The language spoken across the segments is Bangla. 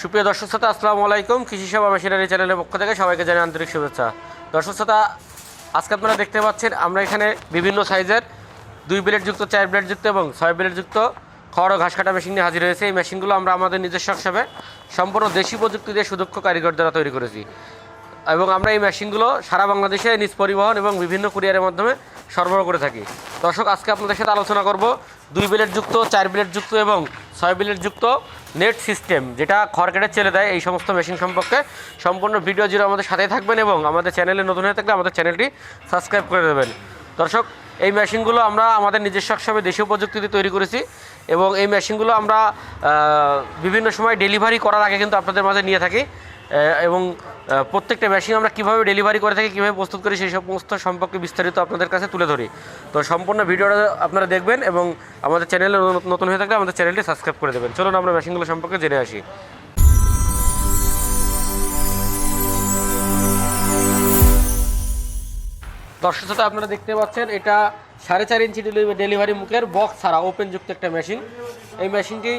সুপ্রিয় দর্শক শ্রোতা, আসসালামু আলাইকুম। কৃষি সভা মেশিনারি চ্যানেলের পক্ষ থেকে সবাইকে জানাই আন্তরিক শুভেচ্ছা। দর্শক শ্রোতা, আজকে আপনারা দেখতে পাচ্ছেন, আমরা এখানে বিভিন্ন সাইজের দুই ব্লেড যুক্ত, চার ব্লেড যুক্ত এবং ছয় ব্লেড যুক্ত খড় ও ঘাস কাটা মেশিন নিয়ে হাজির হয়েছে। এই মেশিনগুলো আমরা আমাদের নিজস্ব হিসাবে সম্পূর্ণ দেশি প্রযুক্তি দিয়ে সুদক্ষ কারিগর দ্বারা তৈরি করেছি। এবং আমরা এই মেশিনগুলো সারা বাংলাদেশে নিজ পরিবহন এবং বিভিন্ন কুরিয়ারের মাধ্যমে সরবরাহ করে থাকি। দর্শক, আজকে আপনাদের সাথে আলোচনা করব দুই যুক্ত, চার যুক্ত এবং ছয় যুক্ত নেট সিস্টেম যেটা খড় কেটে চেলে দেয় এই সমস্ত মেশিন সম্পর্কে। সম্পূর্ণ ভিডিও জুড়ে আমাদের সাথে থাকবেন এবং আমাদের চ্যানেলে নতুন হয়ে থাকলে আমাদের চ্যানেলটি সাবস্ক্রাইব করে দেবেন। দর্শক, এই মেশিনগুলো আমরা আমাদের নিজস্ব হিসাবে দেশীয় প্রযুক্তিতে তৈরি করেছি এবং এই মেশিনগুলো আমরা বিভিন্ন সময় ডেলিভারি করার আগে কিন্তু আপনাদের মাঝে নিয়ে থাকি এবং প্রত্যেকটা মেশিন আমরা কীভাবে ডেলিভারি করে থাকি, কীভাবে প্রস্তুত করি সেই সমস্ত সম্পর্কে বিস্তারিত আপনাদের কাছে তুলে ধরি। তো সম্পূর্ণ ভিডিওটা আপনারা দেখবেন এবং আমাদের চ্যানেলে নতুন হয়ে থাকলে আমাদের চ্যানেলটি সাবস্ক্রাইব করে দেবেন। চলুন আমরা মেশিনগুলো সম্পর্কে জেনে আসি। দর্শক সাথে আপনারা দেখতে পাচ্ছেন, এটা সাড়ে চার ইঞ্চি ডেলিভারি মুখের বক্স ছাড়া ওপেনযুক্ত একটা মেশিন। এই মেশিনটি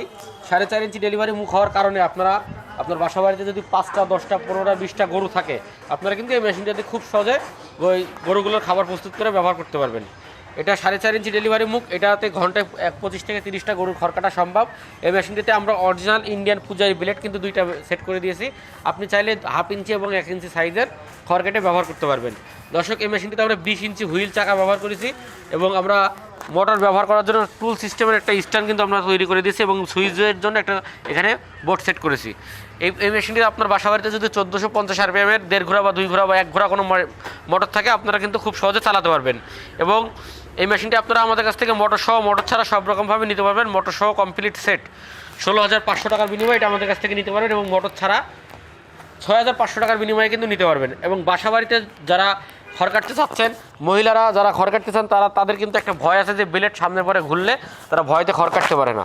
সাড়ে চার ইঞ্চি ডেলিভারি মুখ হওয়ার কারণে আপনারা আপনার বাসা বাড়িতে যদি পাঁচটা, দশটা, পনেরোটা, বিশটা গরু থাকে, আপনারা কিন্তু এই মেশিনটাতে খুব সহজে ওই গরুগুলোর খাবার প্রস্তুত করে ব্যবহার করতে পারবেন। এটা সাড়ে চার ইঞ্চি ডেলিভারি মুখ, এটাতে ঘন্টায় এক পঁচিশ থেকে তিরিশটা গরুর খড় কাটা সম্ভব। এই মেশিনটিতে আমরা অরিজিনাল ইন্ডিয়ান পূজারি ব্লেড কিন্তু দুইটা সেট করে দিয়েছি। আপনি চাইলে হাফ ইঞ্চি এবং এক ইঞ্চি সাইজের খড় কেটে ব্যবহার করতে পারবেন। দর্শক, এই মেশিনটিতে আমরা বিশ ইঞ্চি হুইল চাকা ব্যবহার করেছি এবং আমরা মোটর ব্যবহার করার জন্য টুল সিস্টেমের একটা স্ট্যান্ড কিন্তু আমরা তৈরি করে দিয়েছি এবং সুইচের জন্য একটা এখানে বোর্ড সেট করেছি। এই এই মেশিনটি আপনার বাসা বাড়িতে যদি চোদ্দোশো পঞ্চাশ আরপিএমের দেড় ঘোড়া বা দুই ঘোড়া বা এক ঘোড়া কোনো মোটর থাকে, আপনারা কিন্তু খুব সহজে চালাতে পারবেন। এবং এই মেশিনটি আপনারা আমাদের কাছ থেকে মোটর সহ মোটর ছাড়া সব রকমভাবে নিতে পারবেন। মোটর সহ কমপ্লিট সেট ষোলো হাজার পাঁচশো টাকার বিনিময়ে এটা আমাদের কাছ থেকে নিতে পারবেন এবং মোটর ছাড়া ছয় হাজার পাঁচশো টাকার বিনিময়ে কিন্তু নিতে পারবেন। এবং বাসা বাড়িতে যারা খড় কাটতে চাচ্ছেন, মহিলারা যারা খড় কাটতে চান, তারা, তাদের কিন্তু একটা ভয় আছে যে বিলেট সামনে পরে ঘুরলে তারা ভয়তে খড় কাটতে পারে না।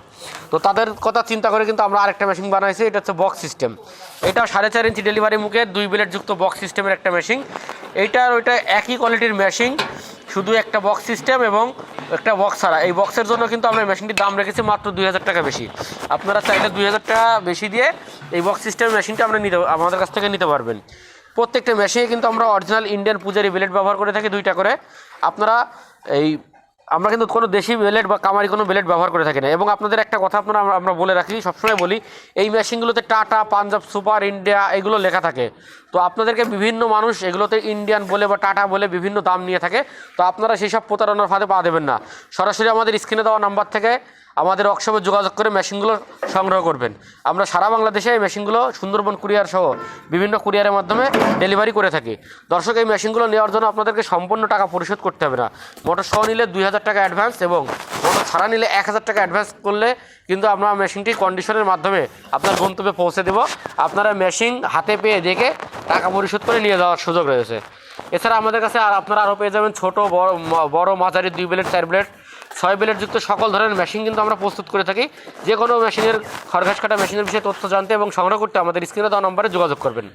তো তাদের কথা চিন্তা করে কিন্তু আমরা আরেকটা মেশিন বানাইছি, এটা হচ্ছে বক্স সিস্টেম এটা সাড়ে চার ইঞ্চি ডেলিভারি মুখে দুই বিলেট যুক্ত বক্স সিস্টেমের একটা মেশিন এইটার, ওইটা একই কোয়ালিটির মেশিন শুধু একটা বক্স সিস্টেম এবং একটা বক্স ছাড়া। এই বক্সের জন্য কিন্তু আমরা মেশিনটির দাম রেখেছি মাত্র দুই হাজার টাকা বেশি। আপনারা চাইলে দুই হাজার টাকা বেশি দিয়ে এই বক্স সিস্টেমের মেশিনটা আমরা নিতে আমাদের কাছ থেকে নিতে পারবেন। প্রত্যেকটা মেশিনে কিন্তু আমরা অরিজিনাল ইন্ডিয়ান পূজারি ব্লেড ব্যবহার করে থাকি দুইটা করে। আপনারা এই আমরা কিন্তু কোনো দেশি বেলেট বা কামারি কোনো বেলেট ব্যবহার করে থাকি না। এবং আপনাদের একটা কথা আপনারা, আমরা- বলে রাখি, সবসময় বলি, এই মেশিনগুলোতে টাটা, পাঞ্জাব সুপার, ইন্ডিয়া এগুলো লেখা থাকে। তো আপনাদেরকে বিভিন্ন মানুষ এগুলোতে ইন্ডিয়ান বলে বা টাটা বলে বিভিন্ন দাম নিয়ে থাকে। তো আপনারা সেই সব প্রতারণার ফাঁদে পা দেবেন না। সরাসরি আমাদের স্ক্রিনে দেওয়া নাম্বার থেকে আমাদের ওয়ার্কশপে যোগাযোগ করে মেশিনগুলো সংগ্রহ করবেন। আমরা সারা বাংলাদেশে এই মেশিনগুলো সুন্দরবন কুরিয়ার সহ বিভিন্ন কুরিয়ারের মাধ্যমে ডেলিভারি করে থাকি। দর্শক, এই মেশিনগুলো নেওয়ার জন্য আপনাদেরকে সম্পূর্ণ টাকা পরিশোধ করতে হবে না। মোটর সহ নিলে দুই হাজার টাকা অ্যাডভান্স এবং মোটর ছাড়া নিলে এক হাজার টাকা অ্যাডভান্স করলে কিন্তু আমরা মেশিনটি কন্ডিশনের মাধ্যমে আপনার গন্তব্যে পৌঁছে দেব। আপনারা মেশিন হাতে পেয়ে দেখে টাকা পরিশোধ করে নিয়ে যাওয়ার সুযোগ রয়েছে। এছাড়া আমাদের কাছে আর আপনারা আরও পেয়ে যাবেন ছোটো, বড় বড় মাঝারি দুই ব্লেড চার ব্লেড ছয় ব্লেড যুক্ত সকল ধরনের মেশিন কিন্তু আমরা প্রস্তুত করে থাকি। যে কোনো মেশিনের খরঘাস কাটা মেশিনের বিষয়ে তথ্য জানতে এবং সংগ্রহ করতে আমাদের স্ক্রিনে দেওয়া নম্বরে যোগাযোগ করবেন।